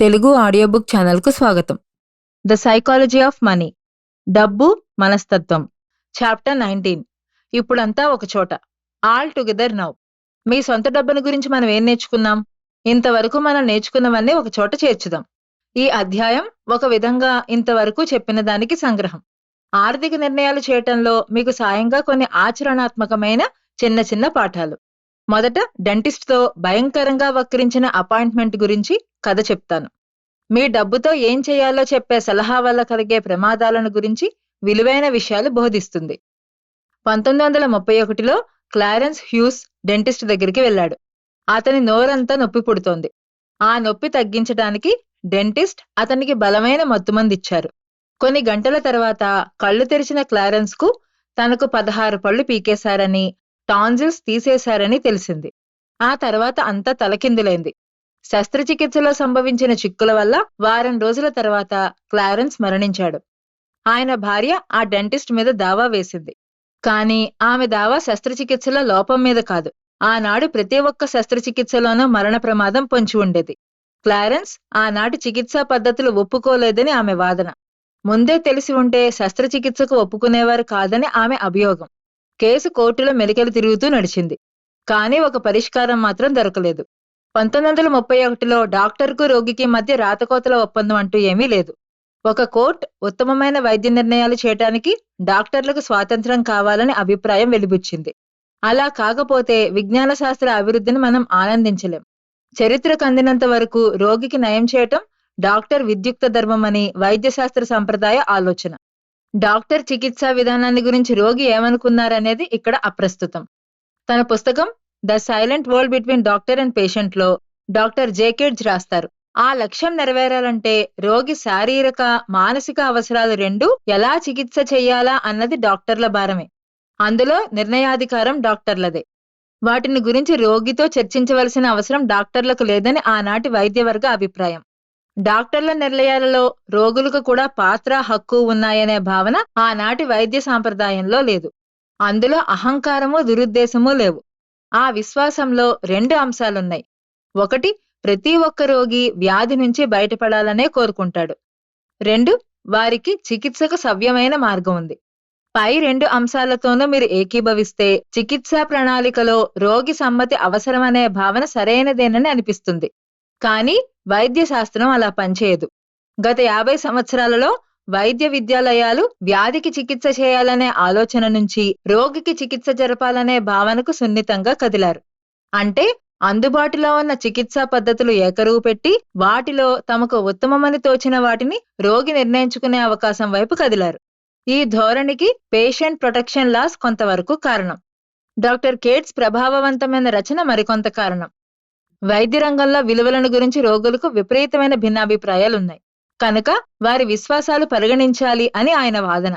Telugu audio book ఛానల్కు స్వాగతం. The psychology of money. డబ్బు మనస్తత్వం. Chapter nineteen. ఇప్పుడంతా ఒక చోట. All together now. మీ సొంత డబ్బుని గురించి మనం ఏం నేర్చుకున్నాం? ఇంతవరకు మనం నేర్చుకున్నవన్నీ ఒక చోట చేర్చుదాం. ఈ అధ్యాయం ఒక విధంగా ఇంతవరకు చెప్పిన దానికి సంగ్రహం. ఆర్థిక నిర్ణయాలు చేయటంలో మీకు సాయంగా కొన్ని ఆచరణాత్మకమైన చిన్న చిన్న పాఠాలు. మొదట డెంటిస్ట్తో భయంకరంగా వక్రించిన అపాయింట్మెంట్ గురించి కథ చెప్తాను. మీ డబ్బుతో ఏం చేయాలో చెప్పే సలహా వల్ల కలిగే ప్రమాదాలను గురించి విలువైన విషయాలు బోధిస్తుంది. పంతొమ్మిది వందల ముప్పై ఒకటిలో క్లారెన్స్ హ్యూస్ డెంటిస్ట్ దగ్గరికి వెళ్ళాడు. అతని నోరంతా నొప్పి పుడుతోంది. ఆ నొప్పి తగ్గించడానికి డెంటిస్ట్ అతనికి బలమైన మత్తుమందిచ్చారు కొన్ని గంటల తర్వాత కళ్ళు తెరిచిన క్లారెన్స్కు తనకు పదహారు పళ్ళు పీకేశారని టాన్జిల్స్ తీసేశారని తెలిసింది. ఆ తర్వాత అంతా తలకిందులైంది. శస్త్రచికిత్సలో సంభవించిన చిక్కుల వల్ల వారం రోజుల తర్వాత క్లారెన్స్ మరణించాడు. ఆయన భార్య ఆ డెంటిస్ట్ మీద దావా వేసింది. కానీ ఆమె దావా శస్త్రచికిత్సల లోపం మీద కాదు. ఆనాడు ప్రతి ఒక్క శస్త్రచికిత్సలోనూ మరణ ప్రమాదం పొంచి ఉండేది. క్లారెన్స్ ఆనాటి చికిత్సా పద్ధతులు ఒప్పుకోలేదని ఆమె వాదన. ముందే తెలిసి ఉంటే శస్త్రచికిత్సకు ఒప్పుకునేవారు కాదని ఆమె అభియోగం. కేసు కోర్టులో మెలికలు తిరుగుతూ నడిచింది. కానీ ఒక పరిష్కారం మాత్రం దొరకలేదు. పంతొమ్మిది వందల ముప్పై ఒకటిలో డాక్టర్కు రోగికి మధ్య రాతకోతల ఒప్పందం అంటూ ఏమీ లేదు. ఒక కోర్టు ఉత్తమమైన వైద్య నిర్ణయాలు చేయటానికి డాక్టర్లకు స్వాతంత్రం కావాలని అభిప్రాయం వెలిబుచ్చింది. అలా కాకపోతే విజ్ఞాన శాస్త్ర అభివృద్ధిని మనం ఆనందించలేం. చరిత్రకు అందినంత వరకు రోగికి నయం చేయటం డాక్టర్ విద్యుక్త ధర్మమని వైద్యశాస్త్ర సంప్రదాయ ఆలోచన. డాక్టర్ చికిత్సా విధానాన్ని గురించి రోగి ఏమనుకున్నారనేది ఇక్కడ అప్రస్తుతం. తన పుస్తకం the silent world between doctor and పేషెంట్లో doctor Jay Katz రాస్తారు. ఆ లక్ష్యం నెరవేరాలంటే రోగి శారీరక మానసిక అవసరాలు రెండు ఎలా చికిత్స చేయాలా అన్నది డాక్టర్ల భారమే. అందులో నిర్ణయాధికారం డాక్టర్లదే. వాటిని గురించి రోగితో చర్చించవలసిన అవసరం డాక్టర్లకు లేదని ఆనాటి వైద్యవర్గ అభిప్రాయం. డాక్టర్ల నిర్ణయాలలో రోగులకు కూడా పాత్ర హక్కు ఉన్నాయనే భావన ఆనాటి వైద్య సాంప్రదాయంలో లేదు. అందులో అహంకారము దురుద్దేశము లేవు. ఆ విశ్వాసంలో రెండు అంశాలున్నాయి. ఒకటి ప్రతి ఒక్క రోగి వ్యాధి నుంచి బయటపడాలనే కోరుకుంటాడు. రెండు వారికి చికిత్సకు సవ్యమైన మార్గం ఉంది. పై రెండు అంశాలతోనూ మీరు ఏకీభవిస్తే చికిత్సా ప్రణాళికలో రోగి సమ్మతి అవసరమనే భావన సరైనదేనని అనిపిస్తుంది. కానీ వైద్య శాస్త్రం అలా పనిచేయదు. గత యాభై సంవత్సరాలలో వైద్య విద్యాలయాలు వ్యాధికి చికిత్స చేయాలనే ఆలోచన నుంచి రోగికి చికిత్స జరపాలనే భావనకు సున్నితంగా కదిలారు. అంటే అందుబాటులో ఉన్న చికిత్సా పద్ధతులు ఏకరువు పెట్టి వాటిలో తమకు ఉత్తమమని తోచిన వాటిని రోగి నిర్ణయించుకునే అవకాశం వైపు కదిలారు. ఈ ధోరణికి పేషెంట్ ప్రొటెక్షన్ లాస్ కొంతవరకు కారణం. డాక్టర్ కేట్స్ ప్రభావవంతమైన రచన మరికొంత కారణం. వైద్య రంగంలో విలువలను గురించి రోగులకు విపరీతమైన భిన్నాభిప్రాయాలున్నాయి. కనుక వారి విశ్వాసాలు పరిగణించాలి అని ఆయన వాదన.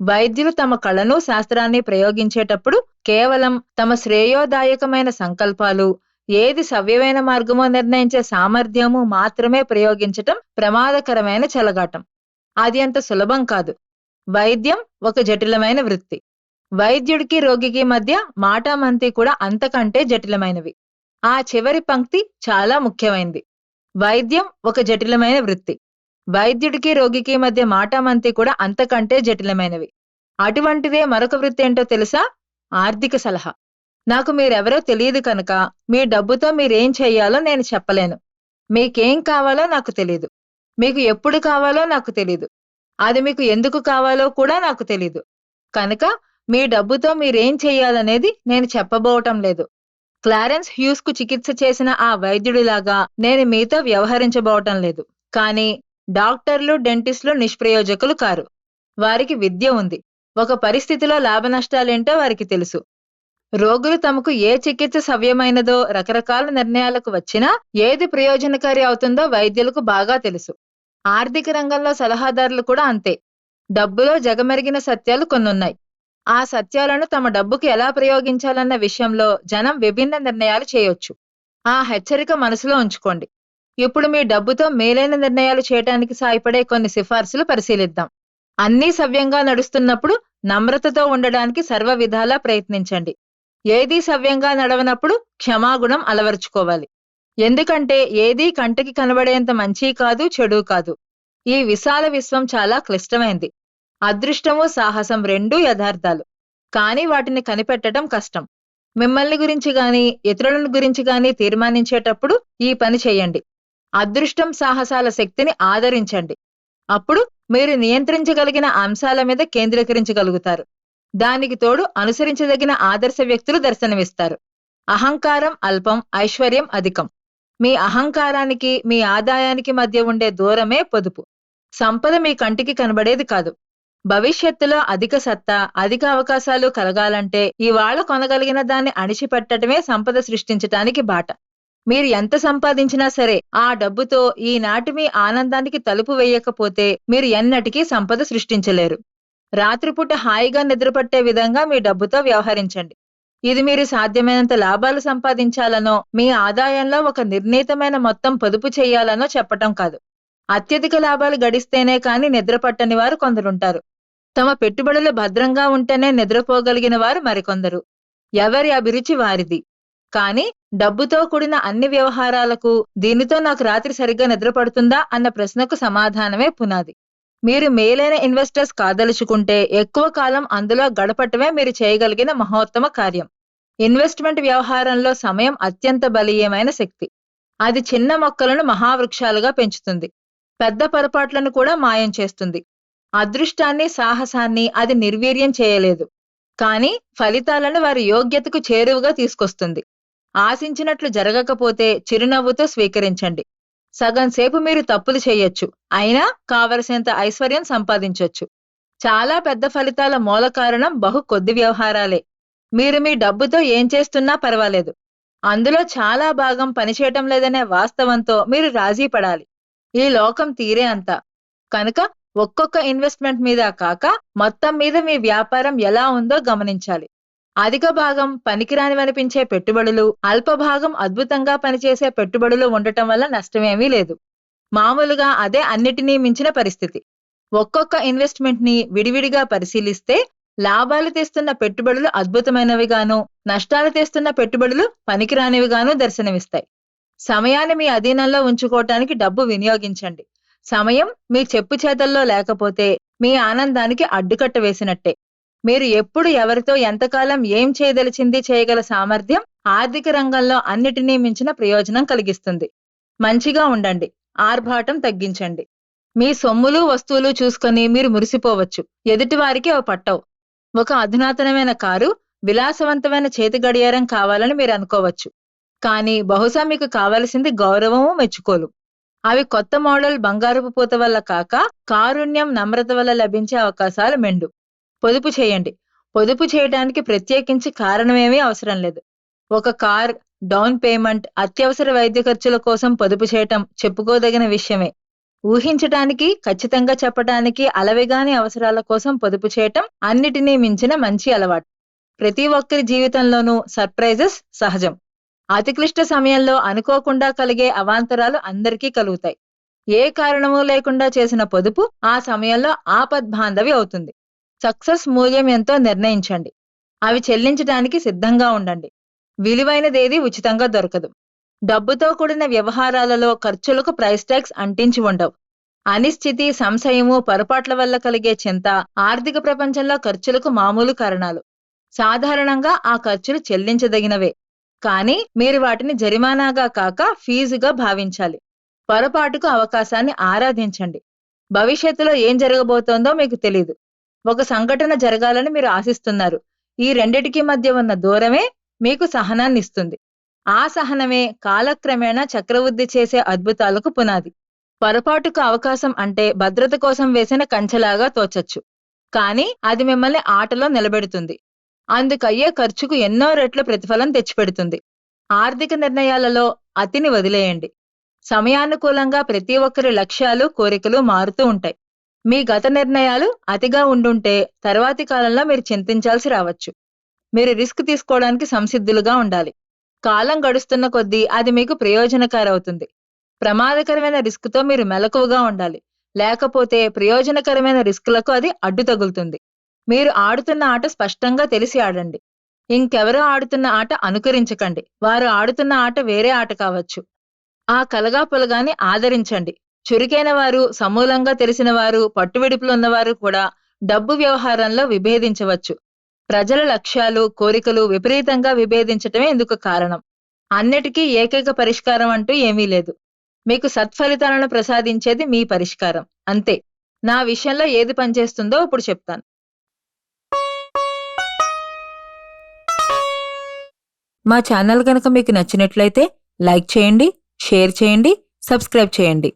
వైద్యులు తమ కళను శాస్త్రాన్ని ప్రయోగించేటప్పుడు కేవలం తమ శ్రేయోదాయకమైన సంకల్పాలు ఏది సవ్యమైన మార్గమో నిర్ణయించే సామర్థ్యము మాత్రమే ప్రయోగించటం ప్రమాదకరమైన చెలగాటం. అది అంత సులభం కాదు. వైద్యం ఒక జటిలమైన వృత్తి. వైద్యుడికి రోగికి మధ్య మాటామంతి కూడా అంతకంటే జటిలమైనవి. ఆ చివరి పంక్తి చాలా ముఖ్యమైనది వైద్యం ఒక జటిలమైన వృత్తి. వైద్యుడికి రోగికి మధ్య మాటామంతి కూడా అంతకంటే జటిలమైనవి. అటువంటిదే మరొక వృత్తి ఏంటో తెలుసా? ఆర్థిక సలహా. నాకు మీరెవరో తెలియదు కనుక మీ డబ్బుతో మీరేం చెయ్యాలో నేను చెప్పలేను. మీకేం కావాలో నాకు తెలీదు. మీకు ఎప్పుడు కావాలో నాకు తెలీదు. అది మీకు ఎందుకు కావాలో కూడా నాకు తెలీదు. కనుక మీ డబ్బుతో మీరేం చెయ్యాలనేది నేను చెప్పబోవటం లేదు. క్లారెన్స్ హ్యూస్కు చికిత్స చేసిన ఆ వైద్యుడిలాగా నేను మీతో వ్యవహరించబోవటం లేదు. కానీ డాక్టర్లు డెంటిస్టులు నిష్ప్రయోజకులు కారు. వారికి విద్య ఉంది. ఒక పరిస్థితిలో లాభనష్టాలేంటో వారికి తెలుసు. రోగులు తమకు ఏ చికిత్స సవ్యమైనదో రకరకాల నిర్ణయాలకు వచ్చినా ఏది ప్రయోజనకారి అవుతుందో వైద్యులకు బాగా తెలుసు. ఆర్థిక రంగంలో సలహాదారులు కూడా అంతే. డబ్బులో జగమెరిగిన సత్యాలు కొన్నున్నాయి. ఆ సత్యాలను తమ డబ్బుకు ఎలా ప్రయోగించాలన్న విషయంలో జనం విభిన్న నిర్ణయాలు చేయొచ్చు. ఆ హెచ్చరిక మనసులో ఉంచుకోండి. ఇప్పుడు మీ డబ్బుతో మేలైన నిర్ణయాలు చేయటానికి సాయపడే కొన్ని సిఫార్సులు పరిశీలిద్దాం. అన్నీ సవ్యంగా నడుస్తున్నప్పుడు నమ్రతతో ఉండడానికి సర్వ విధాలా ప్రయత్నించండి. ఏదీ సవ్యంగా నడవనప్పుడు క్షమాగుణం అలవరుచుకోవాలి. ఎందుకంటే ఏదీ కంటికి కనబడేంత మంచి కాదు చెడు కాదు. ఈ విశాల విశ్వం చాలా క్లిష్టమైంది. అదృష్టము సాహసం రెండూ యథార్థాలు. కానీ వాటిని కనిపెట్టడం కష్టం. మిమ్మల్ని గురించి గాని ఇతరులను గురించి గాని తీర్మానించేటప్పుడు ఈ పని చేయండి. అదృష్టం సాహసాల శక్తిని ఆదరించండి. అప్పుడు మీరు నియంత్రించగలిగిన అంశాల మీద కేంద్రీకరించగలుగుతారు. దానికి తోడు అనుసరించదగిన ఆదర్శ వ్యక్తులు దర్శనమిస్తారు. అహంకారం అల్పం ఐశ్వర్యం అధికం. మీ అహంకారానికి మీ ఆదాయానికి మధ్య ఉండే దూరమే పొదుపు. సంపద మీ కంటికి కనబడేది కాదు. భవిష్యత్తులో అధిక సత్తా అధిక అవకాశాలు కలగాలంటే ఇవాళ కొనగలిగిన దాన్ని అణిచిపెట్టడమే సంపద సృష్టించటానికి బాట. మీరు ఎంత సంపాదించినా సరే ఆ డబ్బుతో ఈనాటి మీ ఆనందానికి తలుపు వేయకపోతే మీరు ఎన్నటికీ సంపద సృష్టించలేరు. రాత్రిపూట హాయిగా నిద్రపట్టే విధంగా మీ డబ్బుతో వ్యవహరించండి. ఇది మీరు సాధ్యమైనంత లాభాలు సంపాదించాలనో మీ ఆదాయంలో ఒక నిర్ణీతమైన మొత్తం పొదుపు చేయాలనో చెప్పటం కాదు. అత్యధిక లాభాలు గడిస్తేనే కాని నిద్రపట్టని వారు కొందరుంటారు. తమ పెట్టుబడులు భద్రంగా ఉంటేనే నిద్రపోగలిగిన వారు మరికొందరు. ఎవరి అభిరుచి వారిది. కానీ డబ్బుతో కూడిన అన్ని వ్యవహారాలకు దీనితో నాకు రాత్రి సరిగ్గా నిద్రపడుతుందా అన్న ప్రశ్నకు సమాధానమే పునాది. మీరు మేలైన ఇన్వెస్టర్స్ కాదలుచుకుంటే ఎక్కువ కాలం అందులో గడపటమే మీరు చేయగలిగిన మహోత్తమ కార్యం. ఇన్వెస్ట్మెంట్ వ్యవహారంలో సమయం అత్యంత బలీయమైన శక్తి. అది చిన్న మొక్కలను మహావృక్షాలుగా పెంచుతుంది. పెద్ద పొరపాట్లను కూడా మాయం చేస్తుంది. అదృష్టాన్ని సాహసాన్ని అది నిర్వీర్యం చేయలేదు. కానీ ఫలితాలను వారి యోగ్యతకు చేరువుగా తీసుకొస్తుంది. ఆశించినట్లు జరగకపోతే చిరునవ్వుతో స్వీకరించండి. సగం సేపు మీరు తప్పులు చేయొచ్చు. అయినా కావలసినంత ఐశ్వర్యం సంపాదించొచ్చు. చాలా పెద్ద ఫలితాల మూల కారణం బహు కొద్ది వ్యవహారాలే. మీరు మీ డబ్బుతో ఏం చేస్తున్నా పర్వాలేదు. అందులో చాలా భాగం పనిచేయటం లేదనే వాస్తవంతో మీరు రాజీ పడాలి. ఈ లోకం తీరే అంతా. కనుక ఒక్కొక్క ఇన్వెస్ట్మెంట్ మీద కాక మొత్తం మీద మీ వ్యాపారం ఎలా ఉందో గమనించాలి. అధిక భాగం పనికిరానివనిపించే పెట్టుబడులు అల్ప భాగం అద్భుతంగా పనిచేసే పెట్టుబడులు ఉండటం వల్ల నష్టమేమీ లేదు. మామూలుగా అదే అన్నిటినీ మించిన పరిస్థితి. ఒక్కొక్క ఇన్వెస్ట్మెంట్ని విడివిడిగా పరిశీలిస్తే లాభాలు తెస్తున్న పెట్టుబడులు అద్భుతమైనవిగాను నష్టాలు తెస్తున్న పెట్టుబడులు పనికిరానివిగాను దర్శనమిస్తాయి. సమయాన్ని మీ అధీనంలో ఉంచుకోవటానికి డబ్బు వినియోగించండి. సమయం మీ చెప్పు చేతల్లో లేకపోతే మీ ఆనందానికి అడ్డుకట్ట వేసినట్టే. మీరు ఎప్పుడు ఎవరితో ఎంతకాలం ఏం చేయదలిచింది చేయగల సామర్థ్యం ఆర్థిక రంగంలో అన్నిటినీ మించిన ప్రయోజనం కలిగిస్తుంది. మంచిగా ఉండండి. ఆర్భాటం తగ్గించండి. మీ సొమ్ములు వస్తువులు చూసుకొని మీరు మురిసిపోవచ్చు. ఎదుటివారికి అవి పట్టవు. ఒక అధునాతనమైన కారు విలాసవంతమైన చేతి గడియారం కావాలని మీరు అనుకోవచ్చు. కానీ బహుశా మీకు కావలసింది గౌరవము మెచ్చుకోలు. అవి కొత్త మోడల్ బంగారపు పూత వల్ల కాక కారుణ్యం నమ్రత వల్ల లభించే అవకాశాలు మెండు. పొదుపు చేయండి. పొదుపు చేయడానికి ప్రత్యేకించి కారణమేమీ అవసరం లేదు. ఒక కార్ డౌన్ పేమెంట్ అత్యవసర వైద్య ఖర్చుల కోసం పొదుపు చేయటం చెప్పుకోదగిన విషయమే. ఊహించటానికి ఖచ్చితంగా చెప్పటానికి అలవిగాని అవసరాల కోసం పొదుపు చేయటం అన్నిటినీ మించిన మంచి అలవాటు. ప్రతి ఒక్కరి జీవితంలోనూ సర్ప్రైజెస్ సహజం. అతిక్లిష్ట సమయంలో అనుకోకుండా కలిగే అవాంతరాలు అందరికీ కలుగుతాయి. ఏ కారణమూ లేకుండా చేసిన పొదుపు ఆ సమయంలో ఆపద్బాంధవి అవుతుంది. సక్సెస్ మూల్యం ఎంతో నిర్ణయించండి. అవి చెల్లించడానికి సిద్ధంగా ఉండండి. విలువైనదేది ఉచితంగా దొరకదు. డబ్బుతో కూడిన వ్యవహారాలలో ఖర్చులకు ప్రైస్ ట్యాక్స్ అంటించి ఉండవు. అనిశ్చితి సంశయము పొరపాట్ల వల్ల కలిగే చింత ఆర్థిక ప్రపంచంలో ఖర్చులకు మామూలు కారణాలు. సాధారణంగా ఆ ఖర్చులు చెల్లించదగినవే. కానీ మీరు వాటిని జరిమానాగా కాక ఫీజుగా భావించాలి. పొరపాటుకు అవకాశాన్ని ఆరాధించండి. భవిష్యత్తులో ఏం జరగబోతోందో మీకు తెలియదు ఒక సంఘటన జరగాలని మీరు ఆశిస్తున్నారు. ఈ రెండిటికి మధ్య ఉన్న దూరమే మీకు సహనాన్ని ఇస్తుంది. ఆ సహనమే కాలక్రమేణా చక్రవృద్ధి చేసే అద్భుతాలకు పునాది. పొరపాటుకు అవకాశం అంటే భద్రత కోసం వేసిన కంచెలాగా తోచచ్చు. కానీ అది మిమ్మల్ని ఆటలో నిలబెడుతుంది. అందుకయ్యే ఖర్చుకు ఎన్నో రెట్ల ప్రతిఫలం తెచ్చిపెడుతుంది. ఆర్థిక నిర్ణయాలలో అతిని వదిలేయండి. సమయానుకూలంగా ప్రతి ఒక్కరి లక్ష్యాలు కోరికలు మారుతూ ఉంటాయి. మీ గత నిర్ణయాలు అతిగా ఉండుంటే తర్వాతి కాలంలో మీరు చింతించాల్సి రావచ్చు. మీరు రిస్క్ తీసుకోవడానికి సంసిద్ధులుగా ఉండాలి. కాలం గడుస్తున్న కొద్దీ అది మీకు ప్రయోజనకరవుతుంది. ప్రమాదకరమైన రిస్క్తో మీరు మెలకువగా ఉండాలి. లేకపోతే ప్రయోజనకరమైన రిస్క్లకు అది అడ్డు తగులుతుంది. మీరు ఆడుతున్న ఆట స్పష్టంగా తెలిసి ఆడండి. ఇంకెవరో ఆడుతున్న ఆట అనుకరించకండి. వారు ఆడుతున్న ఆట వేరే ఆట కావచ్చు. ఆ కలగా పొలగాని ఆదరించండి. చురుకైన వారు సమూలంగా తెలిసిన వారు పట్టువిడుపులు ఉన్నవారు కూడా డబ్బు వ్యవహారంలో విభేదించవచ్చు. ప్రజల లక్ష్యాలు కోరికలు విపరీతంగా విభేదించటమే ఇందుకు కారణం. అన్నిటికీ ఏకైక పరిష్కారం అంటూ ఏమీ లేదు. మీకు సత్ఫలితాలను ప్రసాదించేది మీ పరిష్కారం. అంతే. నా విషయంలో ఏది పనిచేస్తుందో ఇప్పుడు చెప్తాను. మా ఛానల్ కనుక మీకు నచ్చినట్లయితే లైక్ చేయండి షేర్ చేయండి సబ్స్క్రైబ్ చేయండి.